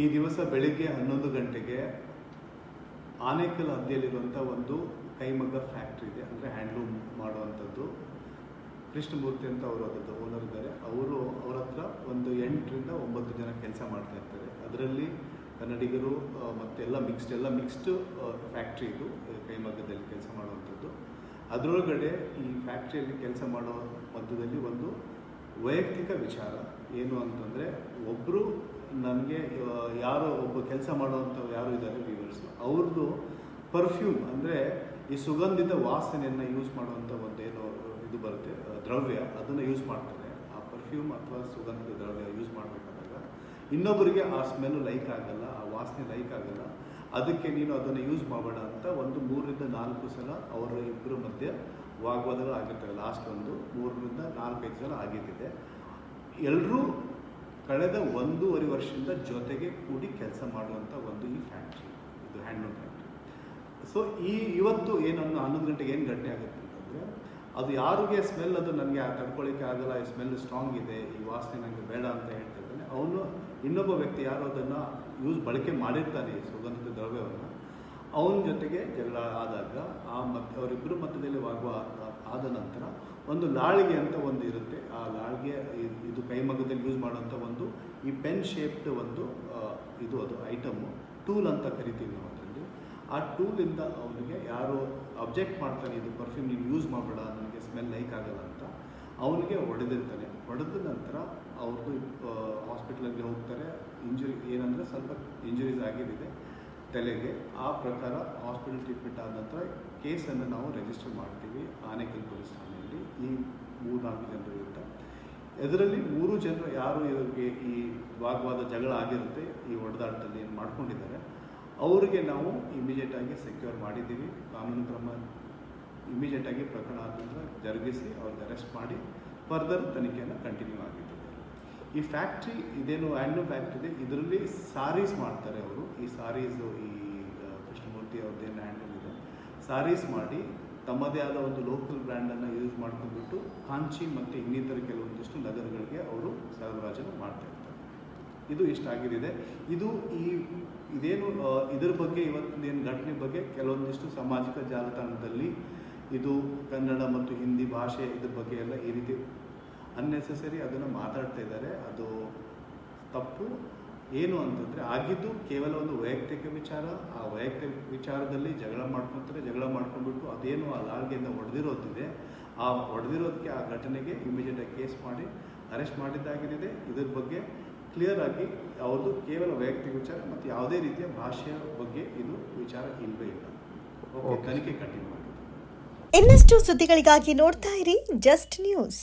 ಈ ದಿವಸ ಬೆಳಿಗ್ಗೆ ಹನ್ನೊಂದು ಗಂಟೆಗೆ ಆನೇಕಲ್ ಹದ್ದಿಯಲ್ಲಿರುವಂಥ ಒಂದು ಕೈಮಗ್ಗ ಫ್ಯಾಕ್ಟ್ರಿ ಇದೆ, ಅಂದರೆ ಹ್ಯಾಂಡ್ಲೂಮ್ ಮಾಡುವಂಥದ್ದು. ಕೃಷ್ಣಮೂರ್ತಿ ಅಂತ ಅವರು ಅದರದ್ದು ಓನರ್ ಇದ್ದಾರೆ. ಅವರು ಅವ್ರ ಹತ್ರ ಒಂದು ಎಂಟರಿಂದ ಒಂಬತ್ತು ಜನ ಕೆಲಸ ಮಾಡ್ತಾ ಇರ್ತಾರೆ. ಅದರಲ್ಲಿ ಕನ್ನಡಿಗರು ಮತ್ತೆ ಎಲ್ಲ ಮಿಕ್ಸ್ಡ್ ಎಲ್ಲ ಮಿಕ್ಸ್ಡ್ ಫ್ಯಾಕ್ಟ್ರಿ ಇದು ಕೈಮಗ್ಗದಲ್ಲಿ ಕೆಲಸ ಮಾಡುವಂಥದ್ದು. ಅದರೊಳಗಡೆ ಈ ಫ್ಯಾಕ್ಟ್ರಿಯಲ್ಲಿ ಕೆಲಸ ಮಾಡೋ ಮಧ್ಯದಲ್ಲಿ ಒಂದು ವೈಯಕ್ತಿಕ ವಿಚಾರ ಏನು ಅಂತಂದರೆ ಒಬ್ಬರು ನನಗೆ ಯಾರೋ ಒಬ್ಬ ಕೆಲಸ ಮಾಡುವಂಥ ಯಾರು ಇದ್ದಾರೆ ವ್ಯೂವರ್ಸ್ ಅವ್ರದ್ದು ಪರ್ಫ್ಯೂಮ್ ಅಂದರೆ ಈ ಸುಗಂಧಿತ ವಾಸನೆಯನ್ನು ಯೂಸ್ ಮಾಡುವಂಥ ಒಂದು ಏನೋ ಇದು ಬರುತ್ತೆ ದ್ರವ್ಯ, ಅದನ್ನು ಯೂಸ್ ಮಾಡ್ತಾರೆ. ಆ ಪರ್ಫ್ಯೂಮ್ ಅಥವಾ ಸುಗಂಧಿತ ದ್ರವ್ಯ ಯೂಸ್ ಮಾಡಬೇಕಾದಾಗ ಇನ್ನೊಬ್ಬರಿಗೆ ಆ ಸ್ಮೆಲ್ ಲೈಕ್ ಆಗಲ್ಲ, ಆ ವಾಸನೆ ಲೈಕ್ ಆಗಲ್ಲ. ಅದಕ್ಕೆ ನೀನು ಅದನ್ನು ಯೂಸ್ ಮಾಡಬೇಡ ಅಂತ ಒಂದು ಮೂರರಿಂದ ನಾಲ್ಕು ಸಲ ಅವರ ಇಬ್ಬರ ಮಧ್ಯೆ ವಾಗ್ವಾದಗಳು ಆಗಿರ್ತವೆ ಲಾಸ್ಟ್ ಒಂದು ಮೂರರಿಂದ ನಾಲ್ಕೈದು ಸಲ ಆಗಿದ್ದಿದೆ. ಎಲ್ಲರೂ ಕಳೆದ ಒಂದೂವರೆ ವರ್ಷದಿಂದ ಜೊತೆಗೆ ಕೂಡಿ ಕೆಲಸ ಮಾಡುವಂಥ ಒಂದು ಈ ಫ್ಯಾಕ್ಟ್ರಿ, ಇದು ಹ್ಯಾಂಡ್ಲೂಮ್ ಫ್ಯಾಕ್ಟ್ರಿ. ಸೊ ಈ ಇವತ್ತು ಏನನ್ನು ಹನ್ನೊಂದು ಗಂಟೆಗೆ ಏನು ಗಂಟೆ ಆಗುತ್ತೆ ಅಂತಂದರೆ, ಅದು ಯಾರಿಗೆ ಸ್ಮೆಲ್ ಅದು ನನಗೆ ತಡ್ಕೊಳ್ಳಿಕ್ಕೆ ಆಗಲ್ಲ, ಈ ಸ್ಮೆಲ್ ಸ್ಟ್ರಾಂಗ್ ಇದೆ, ಈ ವಾಸನೆ ನನಗೆ ಬೇಡ ಅಂತ ಹೇಳ್ತಾ ಅವನು ಇನ್ನೊಬ್ಬ ವ್ಯಕ್ತಿ ಯಾರು ಅದನ್ನು ಯೂಸ್ ಬಳಕೆ ಮಾಡಿರ್ತಾನೆ ಈ ಸುಗಂಧಿತ ದ್ರವ್ಯವನ್ನು. ಅವನ ಜೊತೆಗೆ ಜಗಳ ಆದಾಗ ಆ ಮಧ್ಯ ಅವರಿಬ್ಬರು ಮಧ್ಯದಲ್ಲಿ ವಾಗ್ವಾದ ಆದ ನಂತರ ಒಂದು ಲಾಳಿಗೆ ಅಂತ ಒಂದು ಇರುತ್ತೆ. ಆ ಲಾಳಿಗೆ ಇದು ಕೈಮಗ್ಗದಲ್ಲಿ ಯೂಸ್ ಮಾಡುವಂಥ ಒಂದು ಈ ಪೆನ್ ಶೇಪ್ಡ್ ಒಂದು ಇದು ಅದು ಐಟಮು ಟೂಲ್ ಅಂತ ಕರಿತೀವಿ ನಾವು ಅದರಲ್ಲಿ. ಆ ಟೂಲಿಂದ ಅವನಿಗೆ ಯಾರು ಅಬ್ಜೆಕ್ಟ್ ಮಾಡ್ತಾನೆ, ಇದು ಪರ್ಫ್ಯೂಮ್ ನೀನು ಯೂಸ್ ಮಾಡಬೇಡ, ನನಗೆ ಸ್ಮೆಲ್ ಲೈಕ್ ಆಗಲ್ಲ ಅಂತ, ಅವನಿಗೆ ಹೊಡೆದಿರ್ತಾನೆ. ಹೊಡೆದ ನಂತರ ಅವ್ರದ್ದು ಹಾಸ್ಪಿಟ್ಲಲ್ಲಿ ಹೋಗ್ತಾರೆ. ಇಂಜುರಿ ಏನಂದರೆ ಸ್ವಲ್ಪ ಇಂಜುರೀಸ್ ಆಗಿಬಿದೆ ತಲೆಗೆ ಆ ಪ್ರಕಾರ ಹಾಸ್ಪಿಟಲ್ ಟ್ರೀಟ್ಮೆಂಟ್ ಆದ ನಂತರ ಕೇಸನ್ನು ನಾವು ರಿಜಿಸ್ಟರ್ ಮಾಡ್ತೀವಿ ಆನೇಕಲ್ ಪೊಲೀಸ್ ಠಾಣೆಯಲ್ಲಿ ಈ ಮೂರ್ನಾಲ್ಕು ಜನರ ಇದರಲ್ಲಿ ಮೂರು ಜನರು ಯಾರು ಇವರಿಗೆ ಈ ವಾಗ್ವಾದ ಜಗಳ ಆಗಿರುತ್ತೆ, ಈ ಹೊಡೆದಾಟದಲ್ಲಿ ಏನು ಮಾಡ್ಕೊಂಡಿದ್ದಾರೆ, ಅವರಿಗೆ ನಾವು ಇಮಿಡಿಯೇಟ್ ಆಗಿ ಸೆಕ್ಯೂರ್ ಮಾಡಿದ್ದೀವಿ. ಕಾನೂನು ಕ್ರಮ ಇಮಿಡಿಯೇಟ್ ಆಗಿ ಪ್ರಕರಣ ಆದ ಜರುಗಿಸಿ ಅವ್ರಿಗೆ ಅರೆಸ್ಟ್ ಮಾಡಿ ಫರ್ದರ್ ತನಿಖೆಯನ್ನು ಕಂಟಿನ್ಯೂ ಆಗಿದ್ದಾರೆ ಈ ಫ್ಯಾಕ್ಟ್ರಿ ಇದೇನು ಹ್ಯಾಂಡ್ಲೂಮ್ ಫ್ಯಾಕ್ಟ್ರಿ ಇದೆ, ಇದರಲ್ಲಿ ಸಾರೀಸ್ ಮಾಡ್ತಾರೆ ಅವರು. ಈ ಸಾರೀಸು, ಈ ಕೃಷ್ಣಮೂರ್ತಿ ಅವ್ರದ್ದೇ ಲ್ಯಾಂಡ್ ಇದೆ. ಸಾರೀಸ್ ಮಾಡಿ, ತಮ್ಮದೇ ಆದ ಒಂದು ಲೋಕಲ್ ಬ್ರ್ಯಾಂಡನ್ನು ಯೂಸ್ ಮಾಡ್ಕೊಂಡ್ಬಿಟ್ಟು ಕಾಂಚಿ ಮತ್ತು ಇನ್ನಿತರ ಕೆಲವೊಂದಿಷ್ಟು ನಗರಗಳಿಗೆ ಅವರು ಸರಬರಾಜನ್ನು ಮಾಡ್ತಾ ಇರ್ತಾರೆ. ಇದು ಇಷ್ಟಾಗಿದೆ ಇದು ಈ, ಇದೇನು ಇದರ ಬಗ್ಗೆ ಇವತ್ತಿನ ಘಟನೆ ಬಗ್ಗೆ ಕೆಲವೊಂದಿಷ್ಟು ಸಾಮಾಜಿಕ ಜಾಲತಾಣದಲ್ಲಿ ಇದು ಕನ್ನಡ ಮತ್ತು ಹಿಂದಿ ಭಾಷೆ ಇದ್ರ ಬಗ್ಗೆ ಎಲ್ಲ ಈ ರೀತಿ ಅನ್ನೆಸೆಸರಿ ಅದನ್ನು ಮಾತಾಡ್ತಾ ಇದ್ದಾರೆ. ಅದು ತಪ್ಪು. ಏನು ಅಂತಂದರೆ ಆಗಿದ್ದು ಕೇವಲ ಒಂದು ವೈಯಕ್ತಿಕ ವಿಚಾರ ಆ ವೈಯಕ್ತಿಕ ವಿಚಾರದಲ್ಲಿ ಜಗಳ ಮಾಡ್ಕೊತಾರೆ ಜಗಳ ಮಾಡ್ಕೊಂಡ್ಬಿಟ್ಟು ಅದೇನು ಆ ಲಾಲ್ಗೆಯಿಂದ ಹೊಡೆದಿರೋದಿದೆ ಆ ಹೊಡೆದಿರೋದಕ್ಕೆ ಆ ಘಟನೆಗೆ ಇಮಿಡಿಯೇಟಾಗಿ ಕೇಸ್ ಮಾಡಿ ಅರೆಸ್ಟ್ ಮಾಡಿದ್ದಾಗಿದೆ ಇದ್ರ ಬಗ್ಗೆ ಕ್ಲಿಯರ್ ಆಗಿ ಅವ್ರದ್ದು ಕೇವಲ ವೈಯಕ್ತಿಕ ವಿಚಾರ ಮತ್ತು ಯಾವುದೇ ರೀತಿಯ ಭಾಷೆಯ ಬಗ್ಗೆ ಇದು ವಿಚಾರ ಇಲ್ಲವೇ ಇಲ್ಲ. ಓಕೆ. ತನಿಖೆ ಕಂಟಿನ್ಯೂ ಮಾಡಿ ಇನ್ನಷ್ಟು ಸುದ್ದಿಗಳಿಗಾಗಿ ನೋಡ್ತಾ ಇರಿ ಜಸ್ಟ್ ನ್ಯೂಸ್.